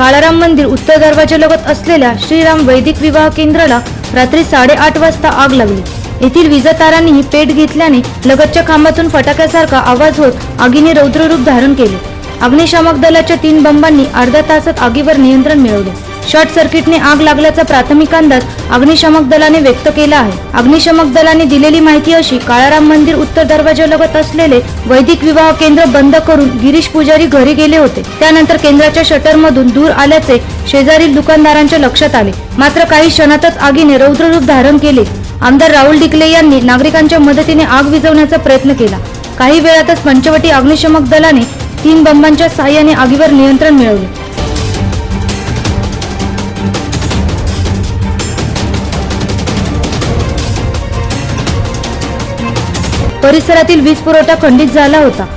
काळाराम मंदिर उत्तर दरवाजालगत असलेल्या श्रीराम वैदिक विवाह केंद्राला रात्री साडेआठ वाजता आग लागली. येथील विजतारांनीही पेट घेतल्याने लगतच्या खांबातून फटाक्यासारखा आवाज होत आगीने रौद्ररूप धारण केले. अग्निशामक दलाच्या तीन बंबांनी अर्ध्या तासात आगीवर नियंत्रण मिळवले. शॉर्ट सर्किटने आग लागल्याचा प्राथमिक अंदाज अग्निशमक दलाने व्यक्त केला आहे. अग्निशमक दलाने दिलेली माहिती अशी काळाराम मंदिर उत्तर दरवाजालगत असलेले वैदिक विवाह केंद्र बंद करून गिरीश पुजारी घरी गेले होते. त्यानंतर केंद्राच्या शटरमधून दूर आल्याचे शेजारील दुकानदारांच्या लक्षात आले. मात्र काही क्षणातच आगीने रौद्ररूप धारण केले. आमदार राहुल डिकले यांनी नागरिकांच्या मदतीने आग विझवण्याचा प्रयत्न केला. काही वेळातच पंचवटी अग्निशमक दलाने तीन बंबांच्या सहाय्याने आगीवर नियंत्रण मिळवले. परिसरातील वीज पुरवठा खंडित झाला होता.